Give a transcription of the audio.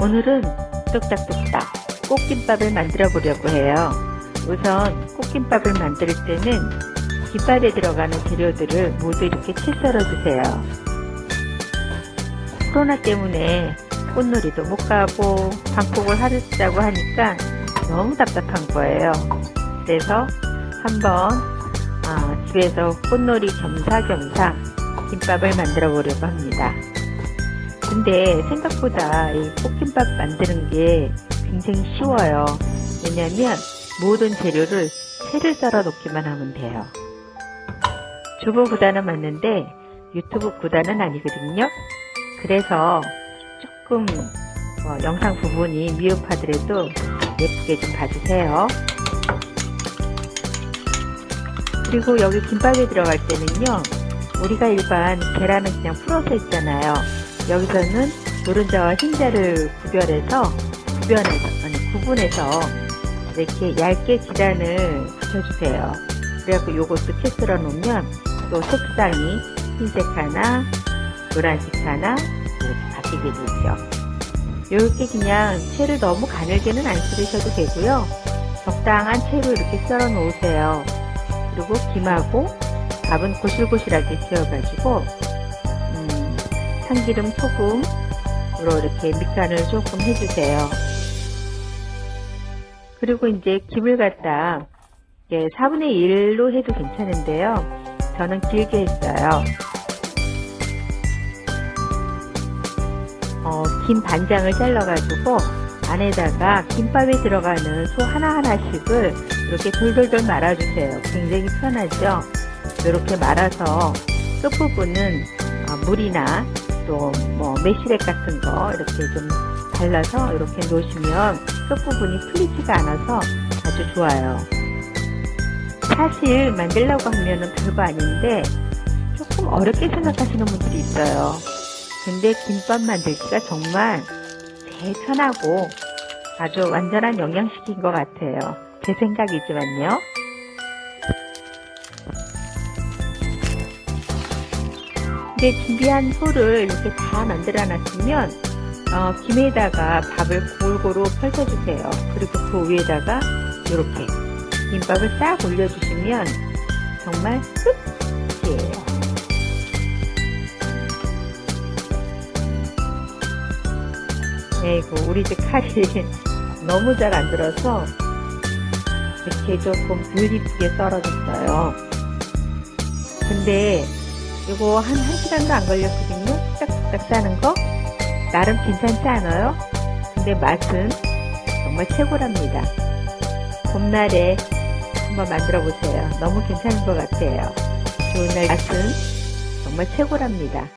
오늘은 뚝딱뚝딱 꽃김밥을 만들어 보려고 해요. 우선 꽃김밥을 만들 때는 김밥에 들어가는 재료들을 모두 이렇게 채 썰어 주세요. 코로나 때문에 꽃놀이도 못 가고 방콕을 하겠다고 하니까 너무 답답한 거예요. 그래서 한번 아, 집에서 꽃놀이 겸사겸사 김밥을 만들어 보려고 합니다. 근데 생각보다 이 꽃김밥 만드는 게 굉장히 쉬워요. 왜냐면 모든 재료를 채를 썰어 놓기만 하면 돼요. 주부 구단은 맞는데 유튜브 구단은 아니거든요. 그래서 조금 어, 영상 부분이 미흡하더라도 예쁘게 좀 봐주세요. 그리고 여기 김밥에 들어갈 때는요, 우리가 일반 계란은 그냥 풀어서 있잖아요. 여기서는 노른자와 흰자를 구별해서, 구별해서, 아니, 구분해서 이렇게 얇게 계란을 붙여주세요. 그래갖고 요것도 채 썰어 놓으면 또 색상이 흰색 하나, 노란색 하나, 이렇게 바뀌게 되죠. 이렇게 그냥 채를 너무 가늘게는 안 썰으셔도 되고요. 적당한 채로 이렇게 썰어 놓으세요. 그리고 김하고 밥은 고실고실하게 휘어가지고 음, 참기름, 소금으로 이렇게 밑간을 조금 해주세요. 그리고 이제 김을 갖다 4분의 1로 해도 괜찮은데요. 저는 길게 했어요. 어, 김 반장을 잘라가지고 안에다가 김밥에 들어가는 소 하나하나씩을 이렇게 돌돌돌 말아주세요. 굉장히 편하죠? 이렇게 말아서 끝부분은 어, 물이나 또 뭐 매실액 같은 거 이렇게 좀 발라서 이렇게 놓으시면 끝부분이 풀리지가 않아서 아주 좋아요. 사실 만들려고 하면은 별거 아닌데 조금 어렵게 생각하시는 분들이 있어요. 근데 김밥 만들기가 정말 제일 편하고 아주 완전한 영양식인 것 같아요. 제 생각이지만요. 이제 준비한 소를 이렇게 다 만들어 놨으면 어, 김에다가 밥을 골고루 펼쳐주세요. 그리고 그 위에다가 이렇게 김밥을 싹 올려주시면 정말 끝이에요. 에이구 우리 집 칼이 너무 잘 안 들어서 이렇게 조금 덜 이쁘게 썰어줬어요. 근데 이거 한 1시간도 안 걸렸거든요. 뚝딱뚝딱 싸는 거. 나름 괜찮지 않아요? 근데 맛은 정말 최고랍니다. 봄날에 한번 만들어 보세요. 너무 괜찮은 것 같아요. 좋은 날 맛은 정말 최고랍니다.